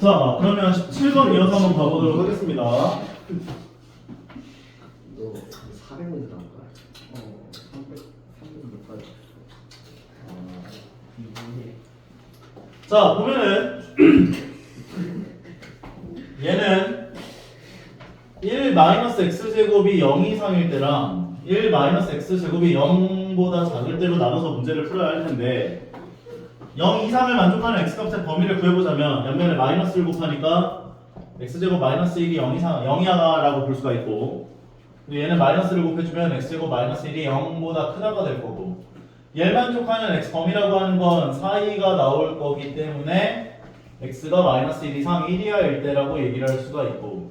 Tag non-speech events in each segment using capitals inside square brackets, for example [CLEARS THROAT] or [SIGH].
자, 그러면 17번 이어서 한번 가보도록 하겠습니다. 너 400문제 나올 거야? 어, 300, 300몇 가지. 자, 보면은 [CLEARS THROAT] 얘는 1 마이너스 x제곱이 0 이상일 때랑 1 마이너스 x제곱이 0보다 작을 때로 나눠서 문제를 풀어야 할 텐데 0 이상을 만족하는 x값의 범위를 구해보자면 옆면에 마이너스를 곱하니까 x제곱 마이너스 1이 0 이상 0이야라고 볼 수가 있고 얘는 마이너스를 곱해주면 x제곱 마이너스 1이 0보다 크다가 될 거고 얘 만족하는 x 범위라고 하는 건 사이가 나올 거기 때문에 x가 마이너스 1 이상 1 이하일 때라고 얘기를 할 수가 있고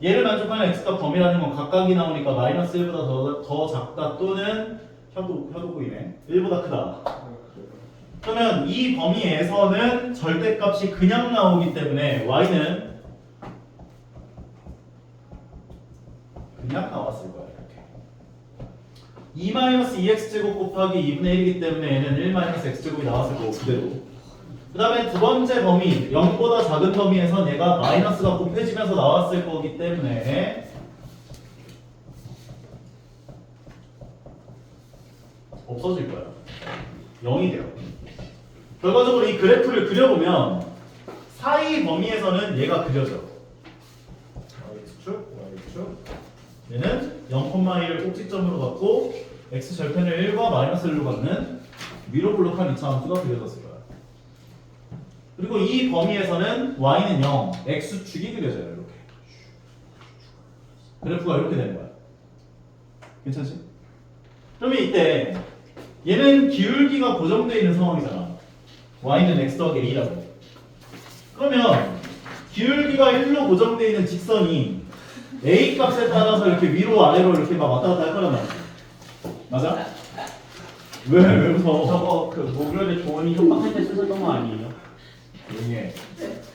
얘를 만족하는 x가 범위라는 건 각각이 나오니까 마이너스 1보다 더, 더 작다 또는 혀도, 혀도 보이네. 1보다 크다 그러면 이 범위에서는 절대값이 그냥 나오기 때문에 y는 그냥 나왔을 거야 이렇게. 2-2x제곱 곱하기 2분의 1이기 때문에 얘는 1-x제곱이 나왔을 거고 그대로. 그 다음에 두 번째 범위 0보다 작은 범위에선 얘가 마이너스가 곱해지면서 나왔을 거기 때문에 없어질 거야 0이 돼요 결과적으로 이 그래프를 그려보면 사이 범위에서는 얘가 그려져 y축, y축 얘는 0,1을 꼭지점으로 갖고 x 절편을 1과 마이너스 1로 갖는 위로 블록한 이차함수가 그려졌을 거야. 그리고 이 범위에서는 y는 0, x축이 그려져요. 이렇게. 그래프가 이렇게 되는 거야. 괜찮지? 그러면 이때 얘는 기울기가 고정되어 있는 상황이잖아. Y는 x 더하기 a라고. 그러면 기울기가 1로 고정되어 있는 직선이 a 값에 따라서 이렇게 위로 아래로 이렇게 막 왔다 갔다 할 거란 말이야. 맞아? 왜? 왜 무서워? 저거 그 목요일에 조언이 협박할 때 쓰셨던 거 아니에요? 해.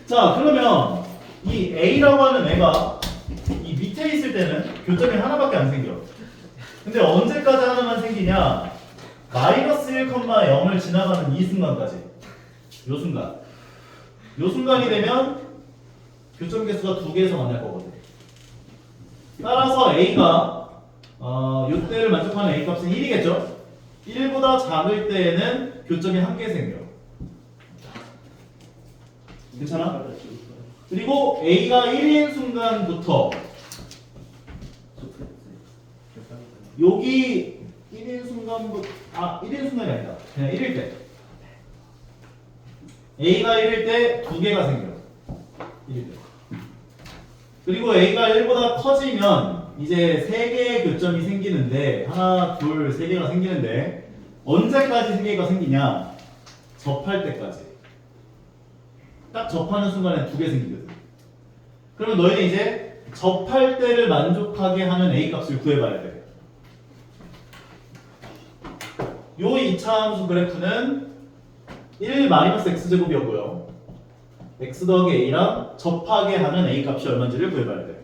자, 그러면 이 a라고 하는 애가 이 밑에 있을 때는 교점이 하나밖에 안 생겨. 근데 언제까지 하나만 생기냐? 마이너스 1,0을 지나가는 이 순간까지. 요 순간. 요 순간이 되면 교점 개수가 두 개에서 만날 거거든. 따라서 a가 어, 요때를 만족하는 a 값은 1이겠죠? 1보다 작을 때에는 교점이 한 개 생겨. 괜찮아? 그리고 a가 1인 순간부터 여기 1인 순간부터 아 1인 순간이 아니다. 그냥 1일 때 a가 1일 때 두 개가 생겨. 1일 때. 그리고 a가 1보다 커지면 이제 세 개의 교점이 생기는데 하나, 둘, 세 개가 생기는데 언제까지 세 개가 생기냐? 접할 때까지. 딱 접하는 순간에 두 개 생기거든. 그러면 너희는 이제 접할 때를 만족하게 하는 a 값을 구해봐야 돼. 요 2차 함수 그래프는 1 x제곱이었고요. x 더하기 a랑 접하게 하는 a 값이 얼마인지를 구해봐야 돼.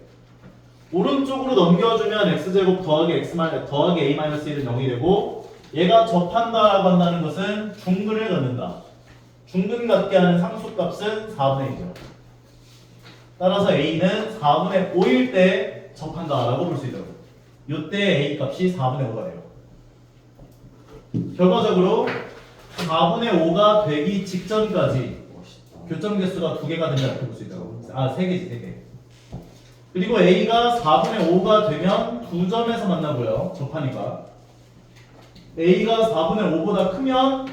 오른쪽으로 넘겨주면 x제곱 더하기 x 마이 더하기 a 마이너스 1은 0이 되고 얘가 접한다라고 한다는 것은 중근을 넣는다. 중근 같게 하는 상수값은 4분의 1이죠. 따라서 a는 4분의 5일 때 접한다라고 볼 수 있다고. 이때 a 값이 4분의 5가 돼요. 결과적으로 4분의 5가 되기 직전까지 교점 개수가 두 개가 된다 이렇게 볼 수 있다고. 아, 세 개지, 세 개. 그리고 a가 4분의 5가 되면 두 점에서 만나고요. 접하니까. a가 4분의 5보다 크면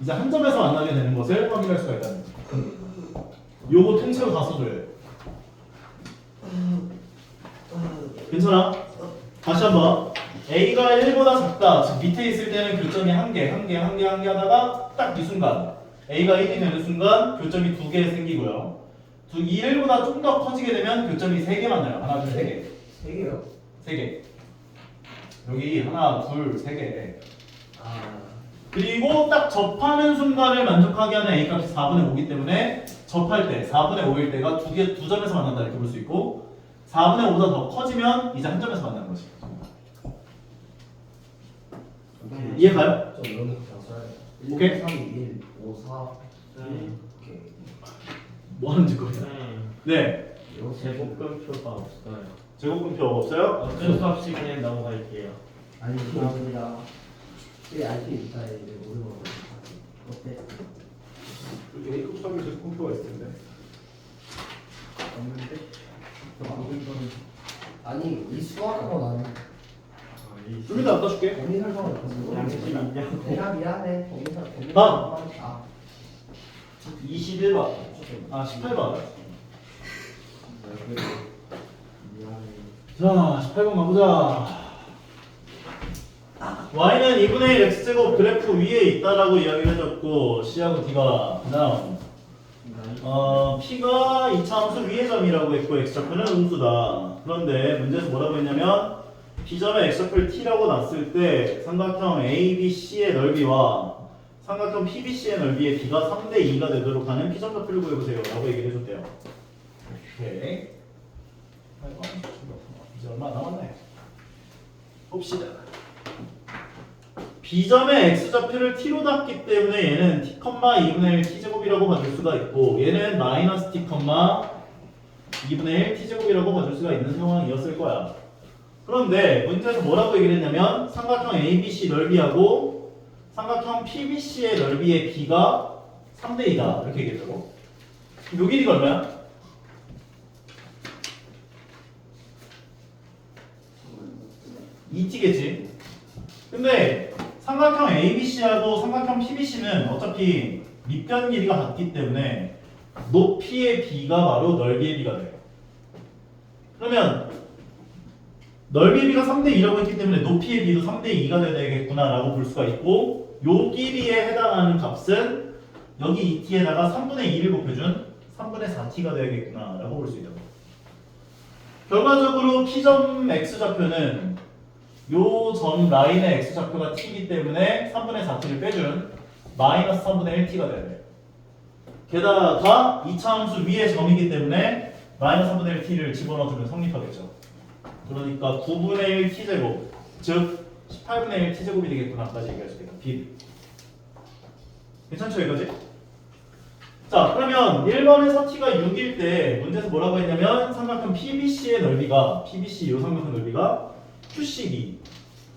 이제 한 점에서 만나게 되는 것을 확인할 수가 있다는 거죠. 요거 통째로 다 써줘야 돼. 괜찮아? 다시 한번. A가 1보다 작다. 즉 밑에 있을 때는 교점이 한 개, 한 개, 한 개, 한 개 하다가 딱 이 순간 a가 1이 되는 순간 교점이 두 개 생기고요. 두, 이 1보다 좀 더 커지게 되면 교점이 세 개 만 나요. 하나, 둘, 세 개. 세 개요? 세 개. 여기 하나, 둘, 세 개. 아, 그리고 딱 접하는 순간을 만족하게 하는 a 값이 4분의 5이기 때문에 접할 때 4분의 5일 때가 두 개 두 점에서 만난다 이렇게 볼 수 있고 4분의 5보다 더 커지면 이제 한 점에서 만나는 거지. 이해 가요? 좀 써야 돼. 오케이. 3, 2, 1, 5, 4, 1. 오케이. 뭐 하는 짓거리야? 네. 제곱근표가 없어요. 제곱근표 없어요? 어쩔 수 없이 그냥 넘어갈게요. 아니 감사합니다. 이게 알수 있다 이제 모르는 거. 어때? 여기 A 곱하기 제곱근표가 있을 텐데. 없는데? 아니 이 수학하고 나는 좀 이따 갖다 줄게. 설명을 없어. 양심 있냐고. 내가 미안해. 범위 설 범위 아! 설명. 아. 21번. 아, 18번. 자, 18번 가보자. y는 2분의 1 x제곱 그래프 위에 있다라고 이야기를 해줬고 C하고 D가 다음 어, P가 이차함수 위의 점이라고 했고 x좌표는 음수다. 그런데 문제에서 뭐라고 했냐면 B점의 x좌표를 T라고 놨을 때 삼각형 ABC의 넓이와 삼각형 PBC의 넓이의 B가 3대 2가 되도록 하는 P점 좌표를 구해보세요. 라고 얘기를 해줬대요. 오케이. 아이고, 이제 얼마 안 남았네. 봅시다. B점의 x좌표를 t로 놨기 때문에 얘는 t, 2분의 1 t제곱이라고 봐줄 수가 있고 얘는 마이너스 t, 2분의 1 t제곱이라고 봐줄 수가 있는 상황이었을 거야. 그런데 문제에서 뭐라고 얘기를 했냐면 삼각형 ABC 넓이하고 삼각형 PBC의 넓이의 b가 3대 2다 이렇게 얘기했다고. 요 길이가 얼마야? 이 t 겠지 근데 삼각형 ABC하고 삼각형 PBC는 어차피 밑변 길이가 같기 때문에 높이의 b가 바로 넓이의 b가 돼요. 그러면 넓이의 b가 3대 2라고 했기 때문에 높이의 b도 3대 2가 돼야 되겠구나라고 볼 수가 있고 요 길이에 해당하는 값은 여기 2t에다가 3분의 2를 곱해준 3분의 4t가 되야겠구나라고 볼 수 있다고. 결과적으로 P점 X좌표는 요 점 라인의 X좌표가 T이기 때문에 3분의 4T를 빼준 마이너스 3분의 1T가 돼야 돼. 게다가 이차함수 위의 점이기 때문에 마이너스 3분의 1T를 집어넣어주면 성립하겠죠. 그러니까 9분의 1 T제곱, 즉 18분의 1 T제곱이 되겠구나 까지 얘기할 수 있겠다. B. 괜찮죠, 이거지? 자, 그러면 1번에서 t가 6일 때 문제에서 뭐라고 했냐면 삼각형 PBC의 넓이가 PBC 요 삼각형 넓이가 QCD,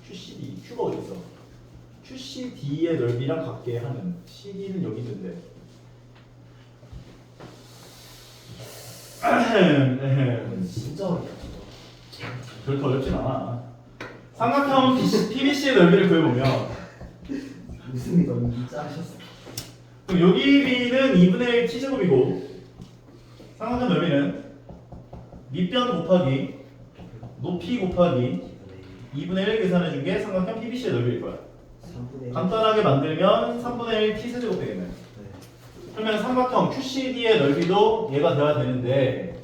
QCD, Q가 어디 있어? QCD의 넓이랑 같게 하는 CD는 여기 있는데. [CLEARS THROAT] 진짜 어렵다. 그렇게 어렵진 않아. 삼각형 PBC의 넓이를 구해보면 무슨 진짜 하셨어. 그럼 여기 길이는 2분의 1 t제곱이고 삼각형 넓이는 밑변 곱하기 높이 곱하기 2분의 1 계산해 준 게 삼각형 PBC의 넓이일 거야. 3분의 간단하게 만들면 3분의 1 t 세제곱 되겠네. 그러면 삼각형 QCD의 넓이도 얘가 돼야 되는데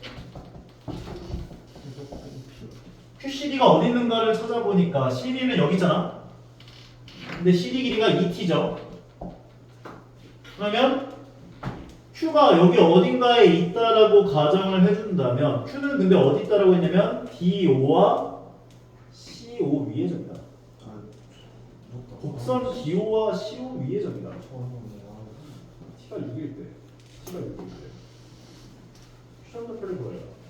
QCD가 어디 있는가를 찾아보니까 CD는 여기 있잖아. 근데 CD 길이가 2t죠. 그러면 Q가 여기 어딘가에 있다라고 가정을 해준다면 Q는 근데 어디 있다라고 했냐면 DO와 CO 위의 점이다. 곡선 DO와 CO 위의 점이다. T가 6일 때, T가 6일 때. 시험자표를 보여요.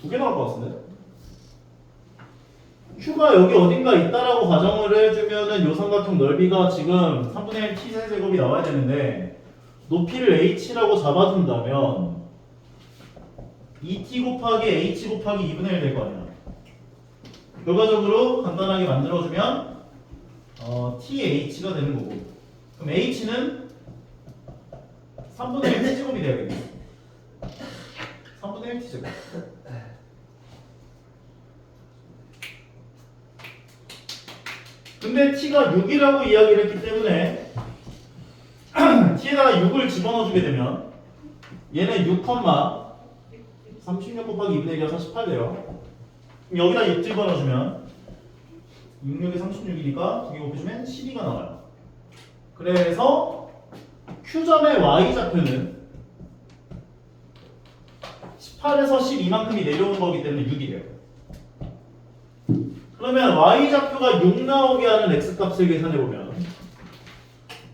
두 개 나올 것 같은데? Q가 여기 어딘가 있다라고 가정을 해주면은 요 삼각형 넓이가 지금 3분의 1 t 세제곱이 나와야 되는데 높이를 h라고 잡아준다면 2t 곱하기 h 곱하기 2분의 1 될 거 아니야. 결과적으로 간단하게 만들어주면 어, TH가 되는 거고 그럼 H는 3분의 1 T제곱이 돼야겠네 3분의 1 T제곱 근데 T가 6이라고 이야기를 했기 때문에 [CLEARS THROAT] T에다가 6을 집어넣어주게 되면 얘는 6, 36 곱하기 2분의 1이어서 18 돼요 그럼 여기다 6 집어넣어주면 66에 36이니까 두개 곱해주면 12가 나와요. 그래서 Q점의 Y좌표는 18에서 12만큼이 내려오는 거기 때문에 6이래요. 그러면 Y좌표가 6 나오게 하는 X값을 계산해보면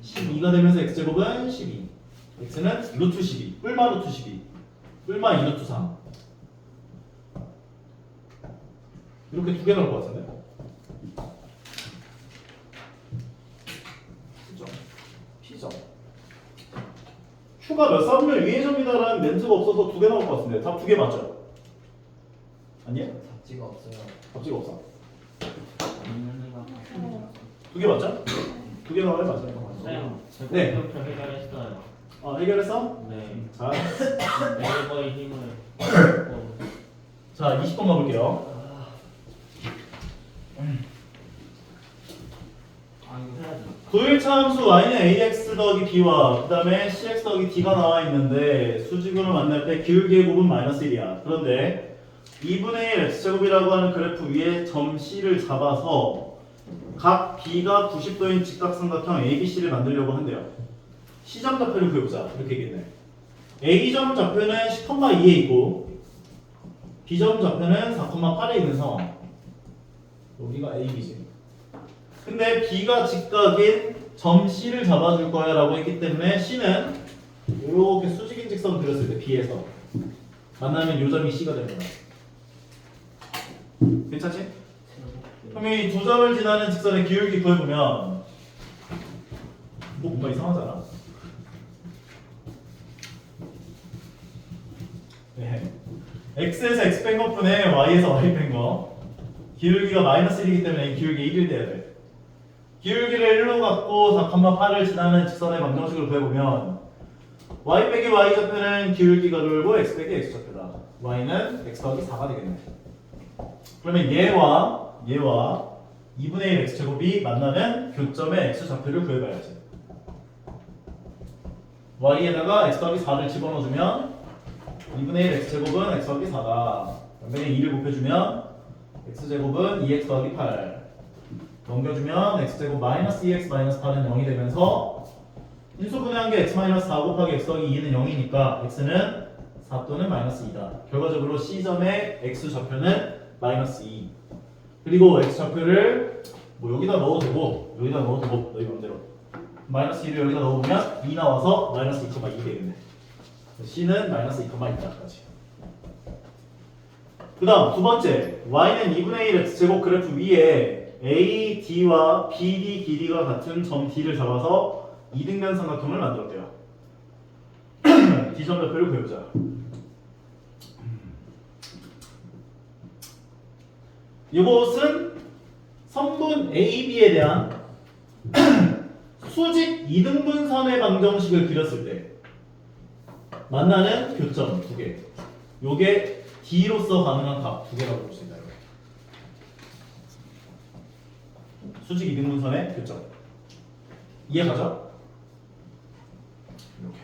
12가 되면서 x제곱은 12 x는 루트 12 뿔마 루트 12 뿔마 2 루트 3 이렇게 두 개 나올 것 같은데 P점 P점 Q가 몇 사분의 위의 점이다라는 멘트가 없어서 두 개 나올 것 같은데 답 두 개 맞죠? 아니에요? 잡지가 없어요. 답지가 없어 두 개 맞죠? 두 개 나와야 맞아요 쌤 네. 제곱근표 해결했어요? 어, 해결했어? 네. 자, [LAUGHS] 네이버의 힘을 어, 자 20번 가볼게요. 아 이거 해야지. 도일차 함수 y는 ax 더하기 b와 그 다음에 cx 더하기 d가 나와 있는데 수직으로 만날 때 기울기의 곱은 마이너스 1이야. 그런데 2분의 1 x제곱이라고 하는 그래프 위에 점 c를 잡아서 각 b가 90도인 직각삼각형 ABC를 만들려고 한대요. C점 좌표를 구해보자. 이렇게 얘기했네. A점 좌표는 10,2에 있고 B점 좌표는 4,8에 있는 상황. 여기가 AB지 근데 B가 직각인 점 C를 잡아줄 거야 라고 했기 때문에 C는 이렇게 수직인 직선 그렸을 때 B에서 만나면 요 점이 C가 거야 괜찮지? 그럼 이 두 점을 지나는 직선의 기울기 구해보면 뭐 뭔가 이상하잖아? 네. x에서 x 뺀 것분에 y에서 y 뺀거. 기울기가 마이너스 1이기 때문에 이 기울기 1이 돼야 돼. 기울기를 1로 갖고 4,8을 지나는 직선의 방정식을 구해보면 y 빼기 y 좌표는 기울기가 돌고 x 빼기 x 좌표다. Y는 x 더하기 4가 되겠네 그러면 얘와 얘와 2분의 1 x제곱이 만나는 교점의 x 좌표를 구해봐야지. y에다가 x 더하기 4를 집어넣어주면 2분의 1 x제곱은 x 더하기 4다. 그다음에 2를 곱해주면 x제곱은 2x 더하기 8 넘겨주면 x제곱 마이너스 2x 마이너스 8은 0이 되면서 인수분해한 게 x 마이너스 4 곱하기 x 더하기 2는 0이니까 x는 4 또는 마이너스 2다. 결과적으로 C점의 x 좌표는 마이너스 2 그리고 x 좌표를 뭐 여기다 넣어도 되고 여기다 넣어도 되고 너희 맘대로. 마이너스 2를 여기다 넣어보면 2 나와서 마이너스 2,2 되겠네. C는 마이너스 2,2다까지 그 다음 두 번째 y는 2분의 1 x제곱 그래프 위에 a, d와 bd 길이가 같은 점 d를 잡아서 이등변 삼각형을 만들었대요. [CLEARS THROAT] D점 좌표를 구해보자 이것은 선분 AB에 대한 [CLEARS THROAT] 수직 이등분선의 방정식을 그렸을 때 만나는 교점 두 개. 요게 D로서 가능한 값 두 개라고 볼 수 있다. 이거. 수직 이등분선의 교점. 이해 가죠? 이렇게.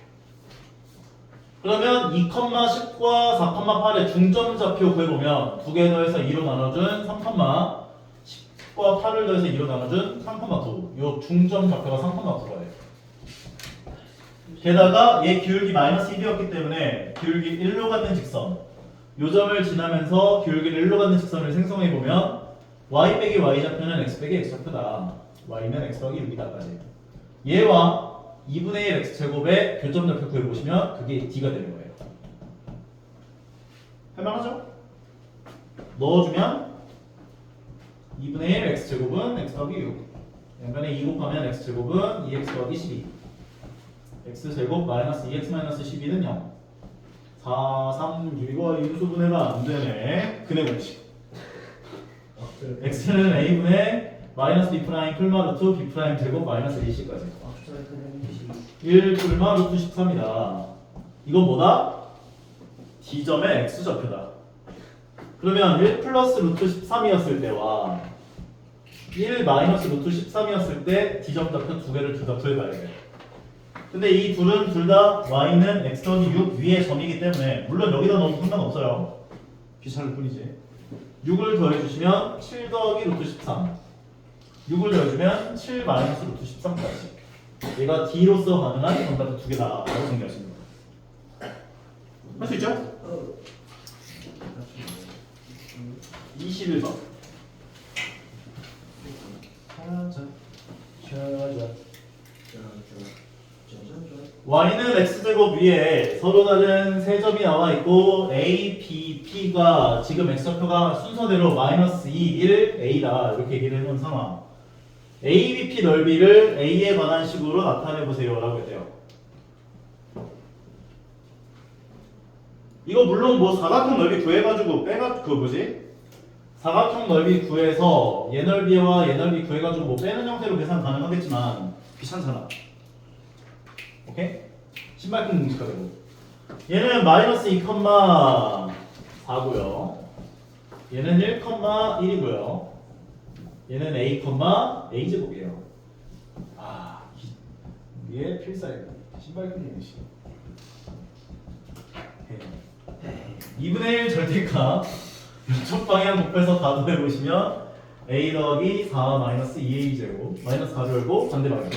그러면 2,10과 4,8의 중점 좌표 구해보면 두 개 더해서 2로 나눠준 3,10과 8을 더해서 2로 나눠준 3,9. 요 중점 좌표가 3,9가 돼요. 게다가 얘 기울기 마이너스 1이었기 때문에 기울기 1로 가는 직선 요 점을 지나면서 기울기를 1로 가는 직선을 생성해 보면 y 빼기 y 좌표는 x 빼기 x 좌표다 y는 x 더하기 6이다까지 얘와 2분의 1 x 제곱의 교점 좌표 구해 보시면 그게 d가 되는 거예요. 할만하죠? 넣어주면 2분의 1 x 제곱은 x 더하기 6 양변에 2 곱하면 x 제곱은 2x 더하기 12 x 제곱 마이너스 2x 마이너스 12는 0 4, 3, 6 이거 인수 분해가 안 되네. 근해 공식. X는 a분의 마이너스 b 프라임 풀마 루트 b 프라임 제곱 마이너스 1c까지. 앞서의 그림이 1 풀마 루트 13이다. 이건 뭐다? D점의 x 좌표다. 그러면 1 플러스 루트 13이었을 때와 1 마이너스 루트 13이었을 때 D점 좌표 두 개를 둘 다 구해봐야 돼. 근데 이 둘은 둘 다 y는 x 더하기 6 위의 점이기 때문에 물론 여기다 넣으면 상관없어요. 귀찮을 뿐이지. 6을 더해주시면 7 더하기 루트 13 6을 더해주면 7 마이너스 루트 13까지 얘가 D로서 가능한 정답 두 개다 라고 정리하시면 됩니다 할 수 있죠? 어. 21번 찾아 찾아 y는 x제곱 위에 서로 다른 세 점이 나와 있고 a, b, p가 지금 x좌표가 순서대로 마이너스 2, 1, a다 이렇게 얘기를 해놓은 상황 a, b, p 넓이를 a에 관한 식으로 나타내 보세요. 라고 했대요. 이거 물론 뭐 사각형 넓이 구해가지고 빼가 그 뭐지? 사각형 넓이 구해서 얘 넓이와 얘 넓이 구해가지고 뭐 빼는 형태로 계산 가능하겠지만 귀찮잖아. 오케이? 신발끈 공식화 되고. 얘는 마이너스 2,4고요. 얘는 1,1이고요 얘는 a, a 제곱이에요. 아 이게 필살기 신발끈 공식 2분의 1 절대값 이쪽 방향 곱해서 가도해 보시면 a 더하기 4 마이너스 2a 제곱 마이너스 가로 열고 반대 방향.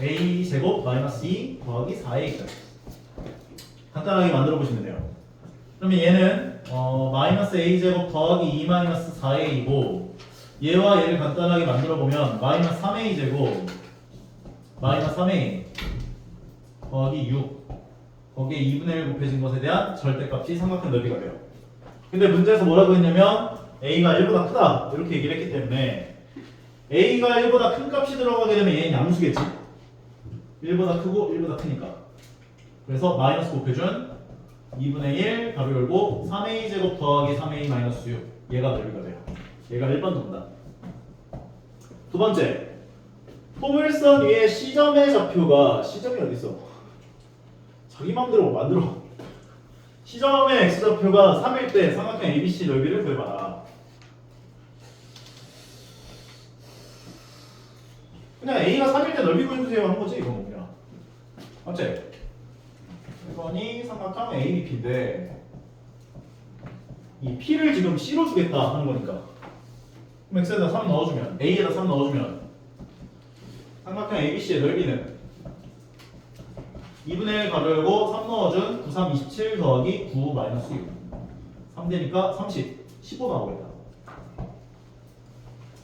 A 제곱 마이너스 2 더하기 4a까지 간단하게 만들어 보시면 돼요. 그러면 얘는 어, 마이너스 a 제곱 더하기 2 마이너스 4a이고 얘와 얘를 간단하게 만들어 보면 마이너스 3a 제곱 마이너스 3a 더하기 6 거기에 2분의 1 곱해진 것에 대한 절대값이 삼각형 넓이가 돼요. 근데 문제에서 뭐라고 했냐면 a가 1보다 크다 이렇게 얘기를 했기 때문에 a가 1보다 큰 값이 들어가게 되면 얘는 양수겠지. 1보다 크고 1보다 크니까. 그래서 마이너스 곱해준 2분의 1 가로 열고 3a 제곱 더하기 3a 마이너스 6 얘가 넓이가 돼요. 얘가 1번 정답. 두 번째 포물선 위에 C점의 좌표가 C점이 어디 있어? 자기 마음대로 만들어. C점의 X좌표가 3일 때 삼각형 ABC 넓이를 구해봐라. 그냥 A가 3일 때 넓이 구해주세요 하는 거지 이건 그냥. 맞지? 1번이 삼각형 ABP인데 이 P를 지금 C로 주겠다 하는 거니까 그럼 X에다 3 넣어주면 A에다 3 넣어주면 삼각형 ABC의 넓이는 2분의 1 가로 열고 3 넣어준 9, 3, 27 더하기 9 마이너스 6 3 되니까 30, 15 나오겠다.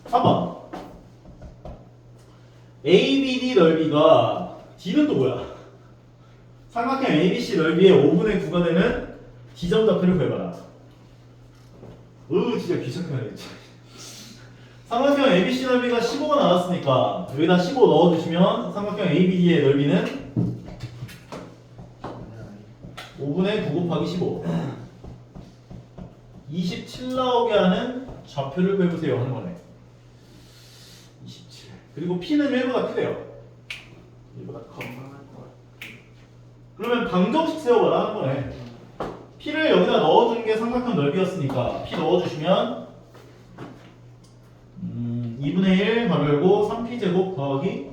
3번. ABD 넓이가 D는 또 뭐야? 삼각형 ABC 넓이의 5분의 9가 되는 D점 좌표를 구해봐라. 으 진짜 귀찮게 하겠지 삼각형 ABC 넓이가 15가 나왔으니까 여기다 15 넣어주시면 삼각형 ABD의 넓이는 5분의 9 곱하기 15 27 나오게 하는 좌표를 구해보세요 하는 거네 27 그리고 P는 1보다 크대요. 1보다 커. 그러면 방정식 세워봐라 하는 거네 P를 여기다 넣어주는 게 삼각형 넓이였으니까 P 넣어주시면 음, 2분의 1 가로 열고 3P 제곱 더하기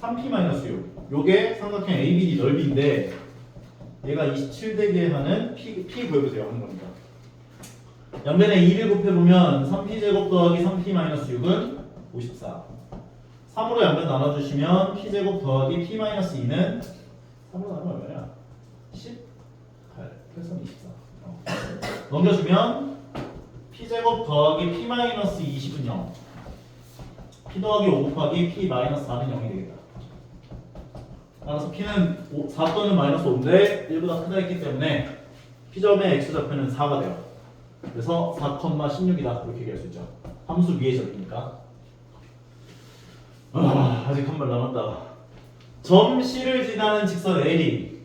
3P 마이너스 6 요게 삼각형 ABD 넓이인데 얘가 27 되게 하는 P, P 구해보세요 하는 겁니다. 양변에 2를 곱해보면 3P 제곱 더하기 3P 마이너스 6은 54 3으로 양변 나눠주시면 P 제곱 더하기 P 마이너스 2는 3으로 나누면 얼마냐? 18 그래서 24 어. 넘겨주면 P 제곱 더하기 P 마이너스 20은 0 P 더하기 5 곱하기 P 마이너스 4는 0이 되겠다. 따라서 P는 5, 4 또는 마이너스 5인데 1보다 크다 했기 때문에 P점의 X좌표는 4가 돼요. 그래서 4,16이다. 그렇게 얘기할 수 있죠. 함수 위의 점이니까. 아, 아직 한 발 남았다. 점 C를 지나는 직선 L이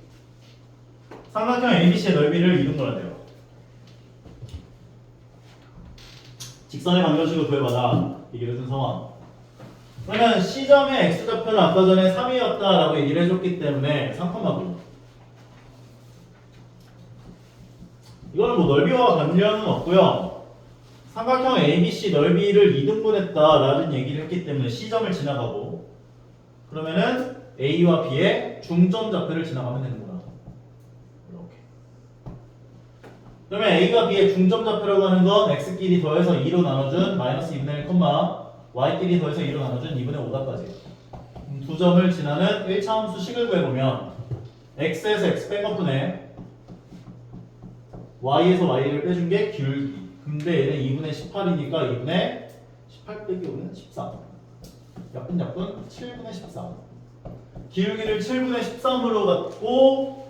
삼각형 ABC의 넓이를 이동거나 돼요. 직선의 방정식을 구해봐라. 얘기를 해준 상황 그러면 C점의 X좌표는 아까 전에 3이었다라고 얘기를 해줬기 때문에 3,9 이거는 뭐 넓이와 관련은 없고요. 삼각형 ABC 넓이를 이등분했다라는 얘기를 했기 때문에 C점을 지나가고 그러면은 A와 B의 중점 좌표를 지나가면 되는구나 이렇게. 그러면 A가 B의 중점 좌표라고 하는 건 X끼리 더해서 2로 나눠준 마이너스 2분의 1, Y끼리 더해서 2로 나눠준 2분의 5다까지. 두 점을 지나는 1차 함수 식을 구해보면 X에서 X 뺀 것분에 Y에서 Y를 빼준 게 기울기. 근데 얘는 2분의 18이니까 2분의 18 빼기 5는 13 약분 약분 7분의 13 기울기를 7분의 13으로 갖고